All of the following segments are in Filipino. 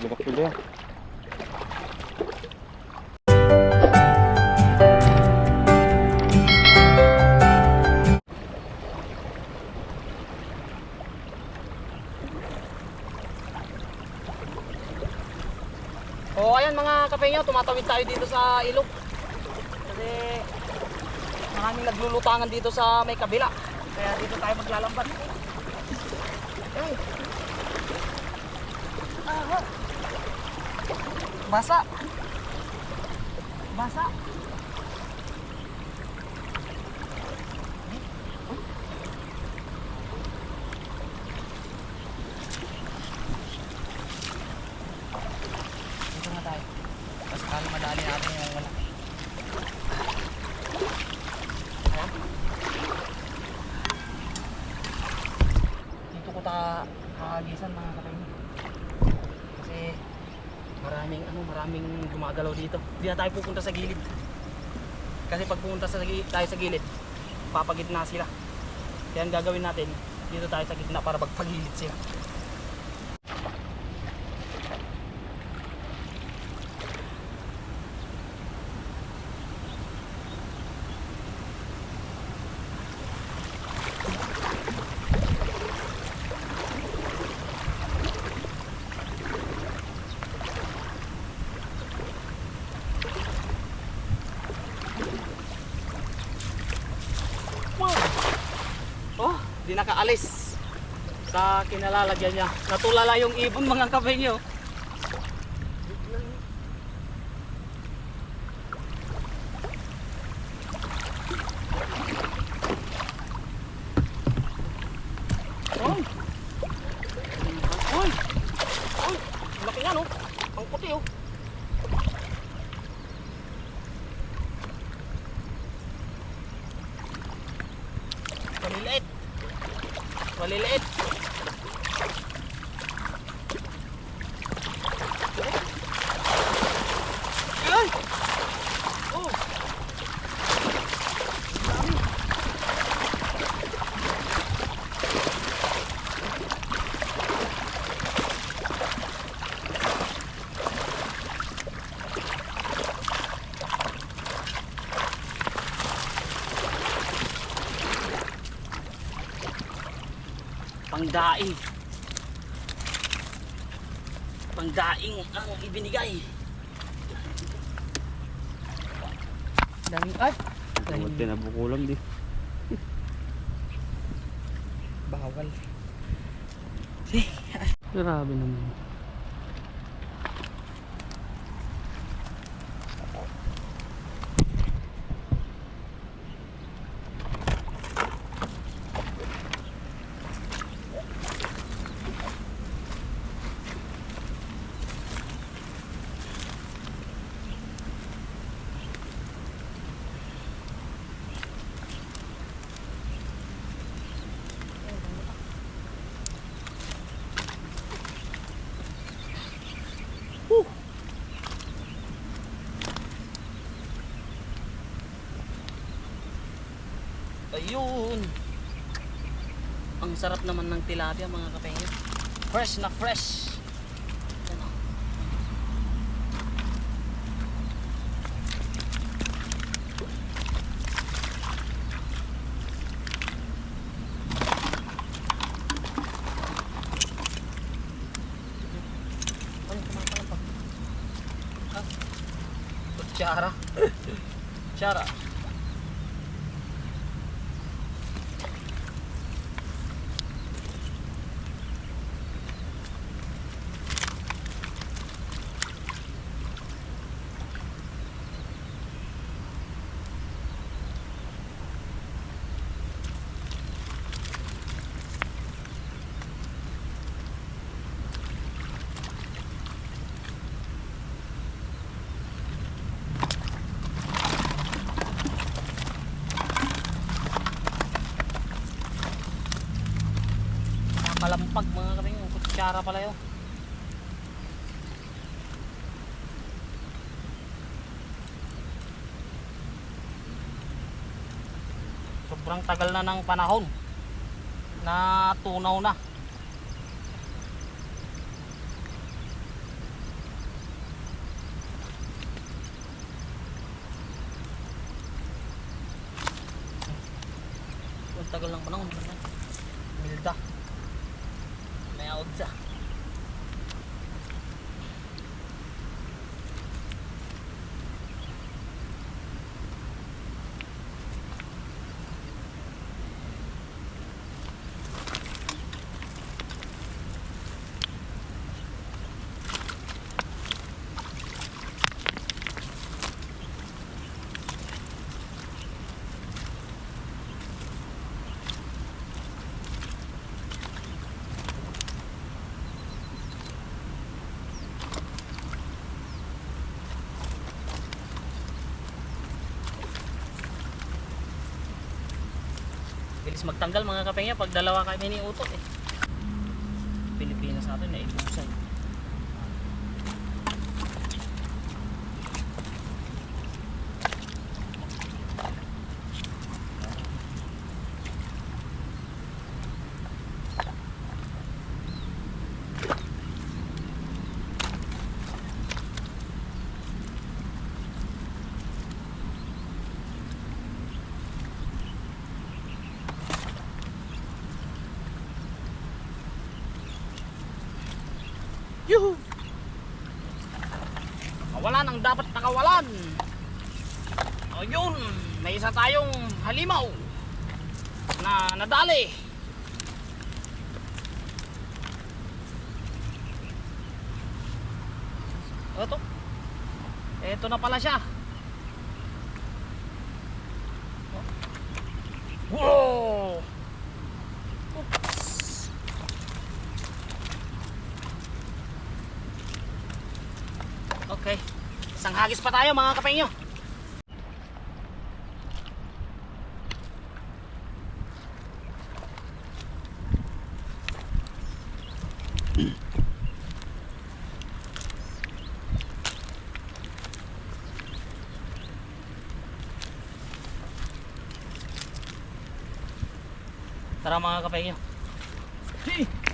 Kilo yan. O ayan mga kapenyo, tumatawid tayo dito sa ilog. Kasi maraming naglulutangan dito sa may kabila. Kaya dito tayo maglalambat. Ay. Aha. Basa. Basa. Ko ta kakagisan mga kapatid. Kasi maraming ano, maraming gumagalaw dito. Hindi na tayo pupunta sa gilid. Kasi pag pupunta sa tayo sa gilid, papagitna sila. Kaya ang gagawin natin, dito tayo sa gitna para magpagilid sila. Wow! Oh, di nakaalis sa kinalalagyan niya. Natulala yung ibon mga kape niyo. Oy! Oy! Oy! Laki na no? Ang puti oh. Maliliit. Maliliit. Ay! Oh! Dami. Pangdaing. Pangdaing ang ibinigay. Daming ay. Huwag tinabukulang di. Bawal. Grabe naman. Ayun. Ang sarap naman ng tilapia mga kapenyo. Fresh na fresh. Oh. Ano, kutsara. Kutsara. Malampag mga kami. Kutsara pala yun. Sobrang tagal na ng panahon. Natunaw na. tagal ng panahon. Bilis magtanggal mga kapengya pag dalawa kami ni utot eh. Pilipinas sa atin eh, Yuhu! Kawalan ang dapat nakawalan. Ayun, may isa tayong halimaw na nadali. Ito. Ito na pala siya. Wow! Oops. Okay. Hagis pa tayo mga kapengyo. Tara mga kapengyo. Hey! Ay!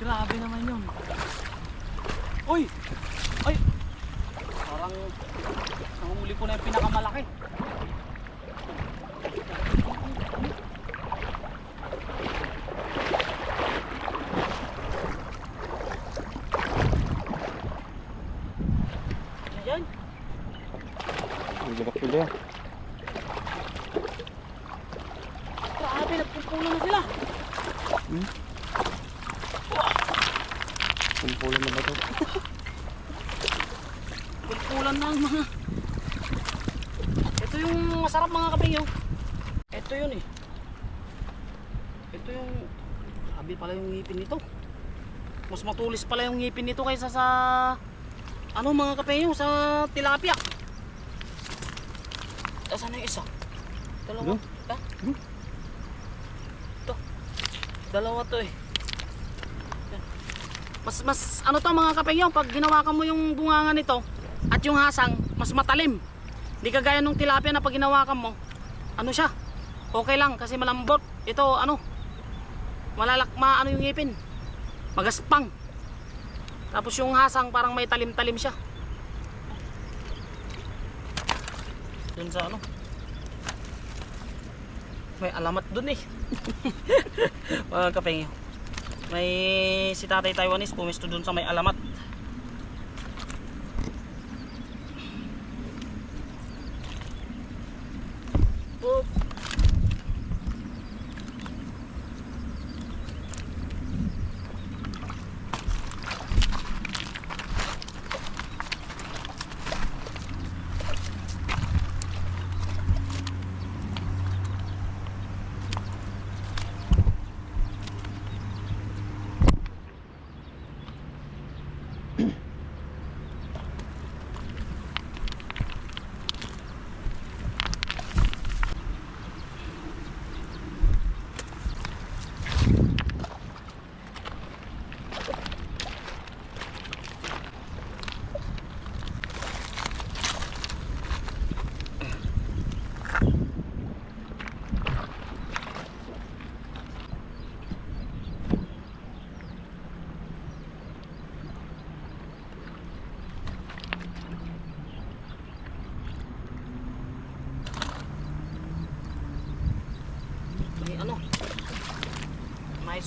Grabe naman yun. Uy! Ay! Parang nahuli ko na yung pinakamalaki. Ayan. Ang labak sila. Grabe, nagpupulong na sila. Kumpulan na ba ito? Pulpulan na ang mga... Ito yung masarap mga kapingyo. Ito yun eh. Ito yung... Grabe pala yung ngipin nito. Mas matulis pala yung ngipin nito kaysa sa... Ano mga kapingyo, sa tilapia. Asan na yung isa? Dalawa. Ano? Ha? Ito. Dalawa to eh. Mas mas ano to mga kapengyo, pag ginawakan mo yung bunganga nito at yung hasang, mas matalim. Hindi kagaya nung tilapia na pag ginawakan mo, ano siya? Okay lang kasi malambot. Ito ano? Malalak maano yung ngipin. Magaspang. Tapos yung hasang parang may talim-talim siya. Dun sa ano? May alamat dun eh. Mga kapengyo. May si tatay Taiwanese pumisto dun sa may alamat.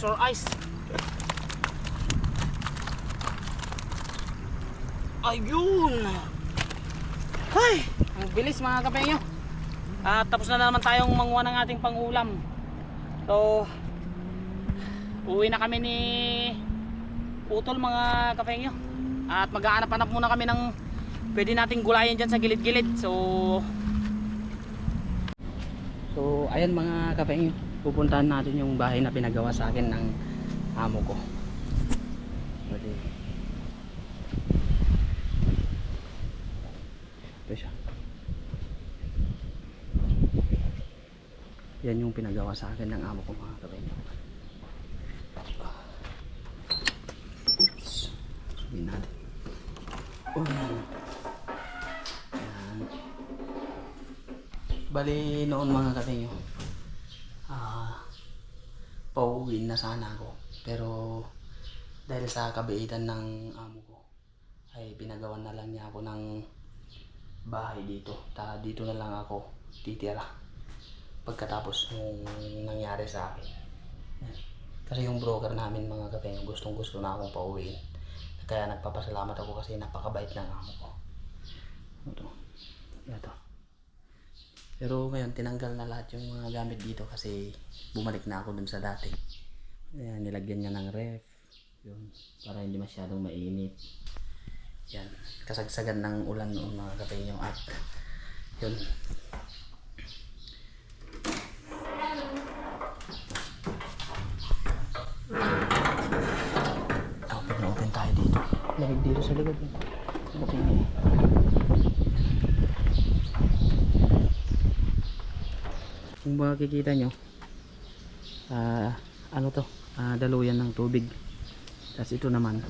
Your eyes. Ayun! Ay! Ang bilis mga kapenyo. At tapos na naman tayong manguha ng ating pangulam. So, uwi na kami ni Utol mga kapenyo. At mag-aanap-anap muna kami ng pwede nating gulayan dyan sa gilid-gilid. So, So, ayan mga kapeng, pupuntahan natin yung bahay na pinagawa sa akin ng amo ko. Ito. Yan yung pinagawa sa akin ng amo ko mga kapeng. Oops. Sabihin natin. Oh. Bali noon mga katinyo. Ah, pauwiin na sana ako. Pero dahil sa kabaitan ng amo ko ay pinagawan na lang niya ako ng bahay dito. Ta dito na lang ako titira. Pagkatapos nung nangyari sa akin. Kasi yung broker namin mga katinyo gustong gusto na akong pauwiin. Kaya nagpapasalamat ako kasi napakabait ng amo ko. Ito. Ito. Pero ngayon tinanggal na lahat yung mga gamit dito kasi bumalik na ako dun sa dati. Ayan, nilagyan niya ng ref. Yun, para hindi masyadong mainit. Yan, kasagsagan ng ulan noon mga kapenyo at yun. Open na open tayo dito. Lamig dito sa likod. Kapenyo. kung makikita nyo ah ano to ah daluyan ng tubig. Tapos ito naman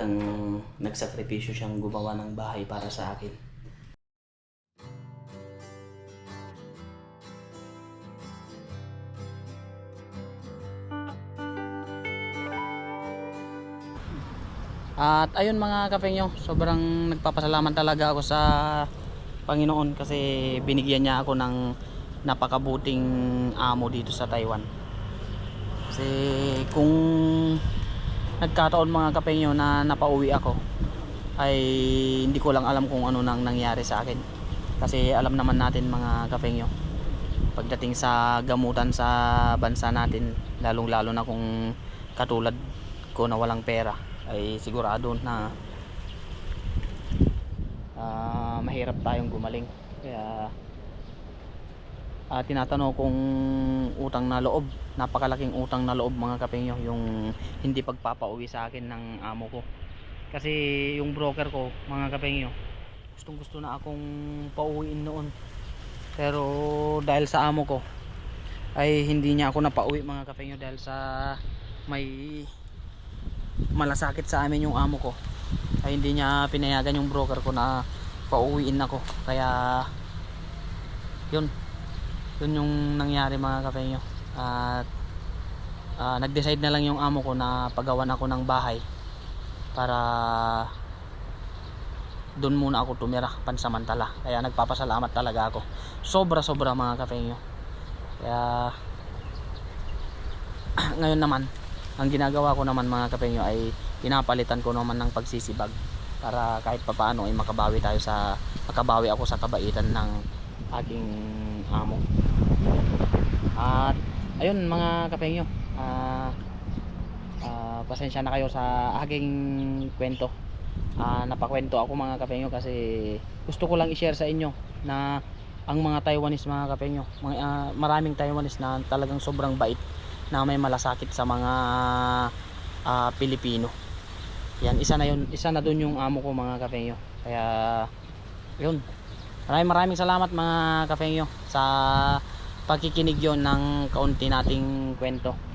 talagang nagsakripisyo siyang gumawa ng bahay para sa akin At ayun mga kapengyo, sobrang nagpapasalamat talaga ako sa Panginoon kasi binigyan niya ako ng napakabuting amo dito sa Taiwan. Kasi kung nagkataon mga kapengyo na napauwi ako ay hindi ko lang alam kung ano nang nangyari sa akin. Kasi alam naman natin mga kapengyo pagdating sa gamutan sa bansa natin lalong lalo na kung katulad ko na walang pera ay sigurado na ah, mahirap tayong gumaling kaya ah, tinatanong kung utang na loob. Napakalaking utang na loob mga kapengyo yung hindi pagpapauwi sa akin ng amo ko. Kasi yung broker ko mga kapengyo gustong gusto na akong pauwiin noon. Pero dahil sa amo ko ay hindi niya ako napauwi mga kapengyo dahil sa may malasakit sa amin yung amo ko. Ay hindi niya pinayagan yung broker ko na pauwiin ako. Kaya yun yun yung nangyari mga kapengyo at ah, nag-decide na lang yung amo ko na pagawan ako ng bahay para doon muna ako tumira pansamantala. Kaya nagpapasalamat talaga ako. Sobra sobra mga kapengyo kaya ngayon naman ang ginagawa ko naman mga kapengyo ay pinapalitan ko naman ng pagsisibag para kahit papaano ay makabawi tayo sa makabawi ako sa kabaitan ng aking amo. At ayun mga kapengyo ah ah, pasensya na kayo sa aking kwento. Ah, napakwento ako mga kapengyo kasi gusto ko lang i-share sa inyo na ang mga Taiwanese mga kapengyo mga, ah, maraming Taiwanese na talagang sobrang bait na may malasakit sa mga ah, Pilipino. Yan isa na yun isa na dun yung amo ko mga kapengyo kaya yun maraming maraming salamat mga kapengyo sa pagkikinig yon ng kaunti nating kwento